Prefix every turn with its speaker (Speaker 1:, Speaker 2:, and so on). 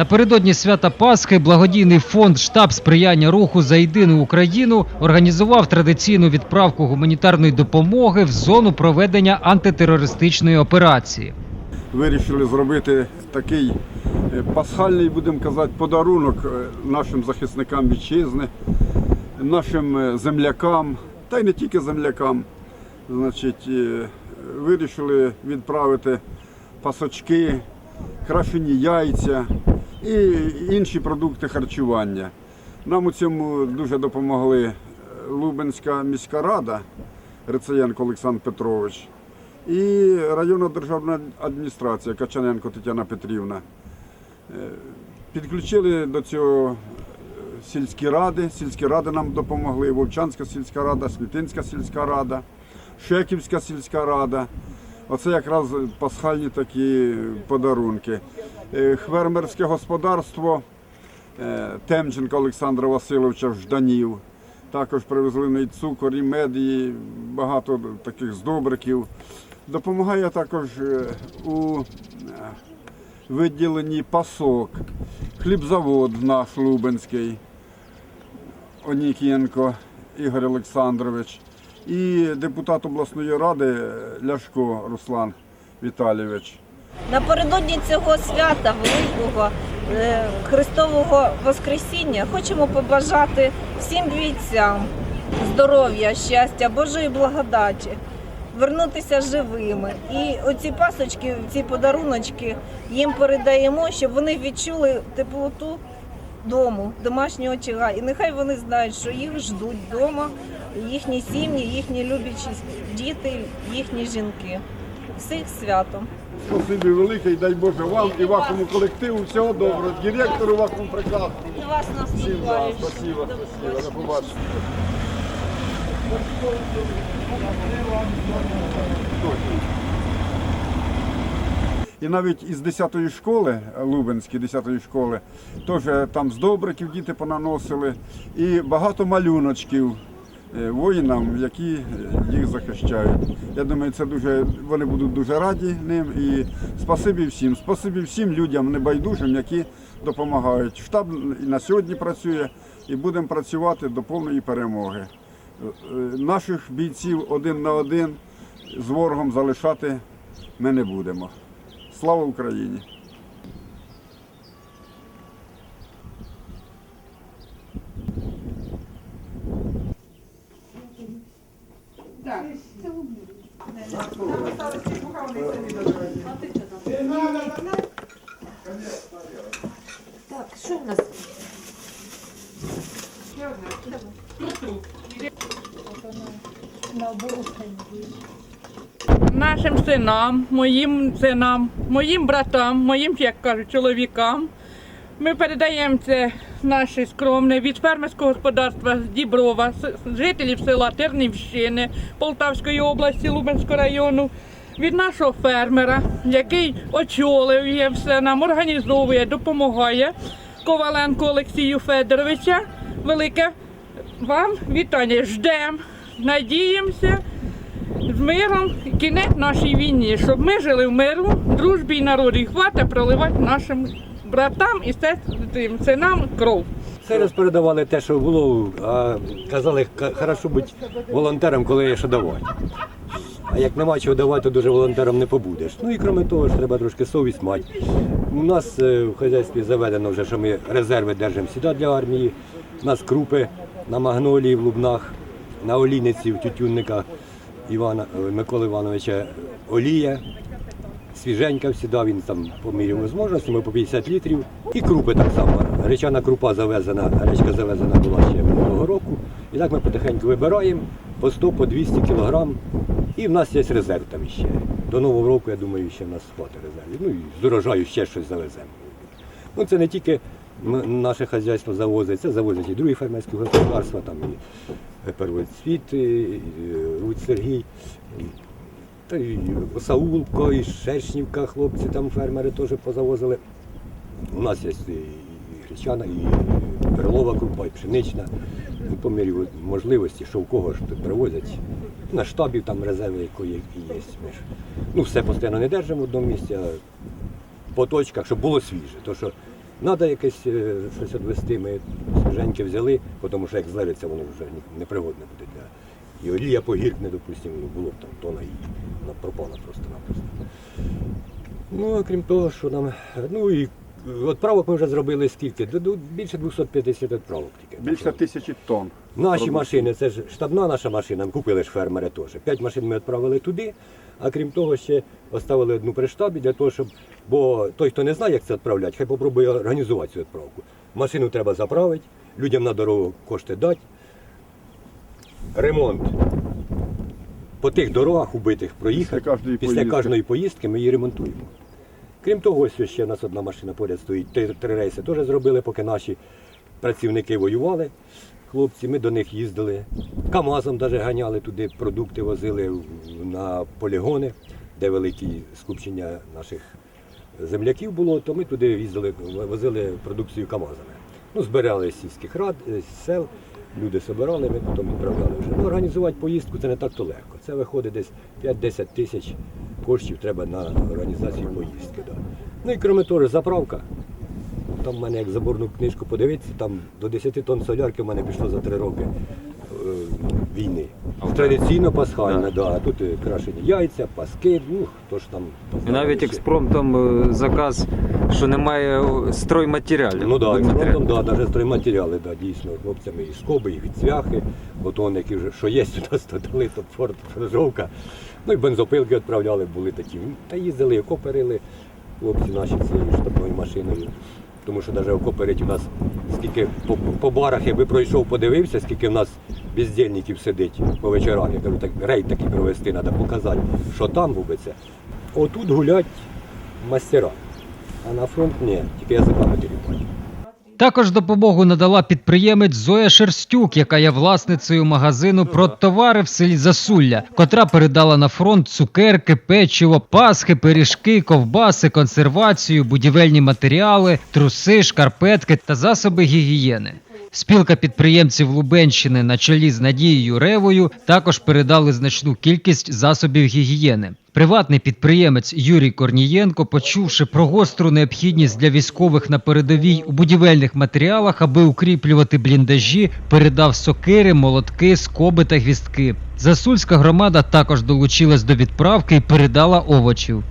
Speaker 1: Напередодні свята Пасхи благодійний фонд Штаб сприяння руху за єдину Україну організував традиційну відправку гуманітарної допомоги в зону проведення антитерористичної операції.
Speaker 2: вирішили зробити такий е, пасхальний, будемо казати, подарунок е, нашим захисникам вітчизни, нашим е, землякам, та й не тільки землякам. Значить, вирішили відправити пасочки, крашені яйця і інші продукти харчування. Нам у цьому дуже допомогли е, Лубенська міська рада, Рицаєнко Олександр Петрович і районна державна адміністрація Качаненко Тетяна Петрівна. Е, Підключили до цього е, сільські ради. Сільські ради нам допомогли. Вовчанська сільська рада, Світинська сільська рада, Шеківська сільська рада. Оце якраз пасхальні такі подарунки. Е, Фермерське господарство е, Темченка Олександра Васильовича Жданів. Також привезли на цукор, і мед, і багато таких здобриків. Допомагає також е, у е, виділенні пасок, хлібзавод наш Лубенський, Онікієнко Ігор Олександрович і депутат обласної ради е, Ляшко Руслан Віталійович.
Speaker 3: Напередодні цього свята великого е, Христового Воскресіння хочемо побажати всім бійцям здоров'я, щастя, Божої благодаті, вернутися живими. І оці пасочки, ці подаруночки їм передаємо, щоб вони відчули теплоту дому, домашнього очага. І нехай вони знають, що їх ждуть вдома, їхні сім'ї, їхні любячі діти, їхні жінки. Всіх святом!
Speaker 2: Спасибі велике і дай Боже вам і вашому колективу. Всього доброго. Директору вашому прекрасному.
Speaker 3: І вас
Speaker 2: Всім да, спасибо, спасибо. До побачення. І навіть із 10-ї школи, Лубенської 10-ї школи, теж там з добриків діти понаносили і багато малюночків воїнам, які е, їх захищають. Я думаю, це дуже вони будуть дуже раді ним. І спасибі всім, спасибі всім людям небайдужим, які допомагають. Штаб і на сьогодні працює, і будемо працювати до повної перемоги. Е, е, Наших бійців один на один з ворогом залишати ми не будемо. Слава Україні!
Speaker 4: Так, що в нас?
Speaker 5: нашим синам, моїм синам, моїм братам, моїм, як кажуть, чоловікам. Ми передаємо це наше скромне від фермерського господарства Діброва, жителів села Тернівщини Полтавської області, Лубенського району, від нашого фермера, який очолює все нам, організовує, допомагає Коваленко Олексію Федоровича. Велике вам вітання. Ждемо, надіємося з миром кінець нашій війні, щоб ми жили в миру, дружбі і народі. Хвата проливати нашим братам і сестрам, синам кров.
Speaker 6: Це розпередавали те, що було, а казали, ка- хорошо бути волонтером, коли є що давати. А як нема чого давати, то дуже волонтером не побудеш. Ну і крім того, ж треба трошки совість мати. У нас е, в хазяйстві заведено вже, що ми резерви держимо сюди для армії. У нас крупи на магнолії в Лубнах, на олійниці в тютюнниках Івана, е, Миколи Івановича олія. Свіженька всіда, він там по мірі можливості, ми по 50 літрів. І крупи так само. Гречана крупа завезена, гречка завезена була ще минулого року. І так ми потихеньку вибираємо по 100, по 200 кілограм. І в нас є резерв там ще. До Нового року, я думаю, ще в нас хватить резервів. Ну і з урожаю ще щось завеземо. Ну це не тільки наше хазяйство завозить, це завозять і другі фермерські господарства, там і первоцвіт, і, Рудь Сергій. І та і Саулко, і Шершнівка, хлопці там фермери теж позавозили. У нас є і гречана, і перлова крупа, і пшенична. Ну, По мірі можливості, що в кого ж тут привозять. На штабі там резерви якої є. Ми ж, ну, все постійно не держимо в одному місці, а по точках, щоб було свіже. То, що Треба якесь е, щось відвести, ми свіженьке взяли, тому що як злежиться, воно вже непригодне буде для. І олія погіркне, допустимо, ну, було б там тона і вона пропала просто-напросто. Ну, а крім того, що нам. Ну і відправок ми вже зробили скільки? Більше 250 відправок тільки.
Speaker 2: Більше тисячі тонн.
Speaker 6: Наші машини, це ж штабна наша машина, купили ж фермери теж. П'ять машин ми відправили туди, а крім того, ще оставили одну при штабі для того, щоб. Бо той, хто не знає, як це відправляти, хай попробує організувати цю відправку. Машину треба заправити, людям на дорогу кошти дати. Ремонт по тих дорогах убитих проїхати.
Speaker 2: Після кожної
Speaker 6: Після
Speaker 2: поїздки.
Speaker 6: кожної поїздки ми її ремонтуємо. Крім того, ось ще в нас одна машина поряд стоїть. Три, три рейси теж зробили, поки наші працівники воювали. Хлопці, ми до них їздили. КАМАЗом навіть ганяли туди, продукти возили на полігони, де великі скупчення наших земляків було, то ми туди їздили, возили продукцію КАМАЗами. Ну, збирали з сільських рад, е, з сел, люди збирали, ми потім відправляли вже. Ну, організувати поїздку це не так-то легко. Це виходить десь 5-10 тисяч коштів треба на організацію поїздки. Да. Ну і крім того, заправка. Там в мене як заборну книжку подивитися, там до 10 тонн солярки в мене пішло за 3 роки е, війни. Традиційно пасхальна, да. тут е, крашені яйця, паски, ну хто ж там.
Speaker 7: І навіть експромтом е, заказ, що немає стройматеріалів.
Speaker 6: Ну так, да, експромтом, да, навіть стройматеріали, да, дійсно, хлопцями і скоби, і відцвяхи, от які вже, що є у нас, то дали, то форт, фрезовка. Ну і бензопилки відправляли, були такі. Та їздили, окоперили хлопці наші цією штабною машиною. Тому що навіть окоперить у нас скільки по, по барах, якби пройшов, подивився, скільки в нас бездільників сидить по вечорам. Я кажу, так рейд такий провести, треба показати, що там робиться. Отут гулять мастера, а на фронт ні, тільки язиками теліпать.
Speaker 1: Також допомогу надала підприємець Зоя Шерстюк, яка є власницею магазину «Продтовари» в селі Засулля, котра передала на фронт цукерки, печиво, пасхи, пиріжки, ковбаси, консервацію, будівельні матеріали, труси, шкарпетки та засоби гігієни. Спілка підприємців Лубенщини на чолі з Надією Ревою також передали значну кількість засобів гігієни. Приватний підприємець Юрій Корнієнко, почувши про гостру необхідність для військових на передовій у будівельних матеріалах, аби укріплювати бліндажі, передав сокири, молотки, скоби та гвістки. Засульська громада також долучилась до відправки і передала овочів.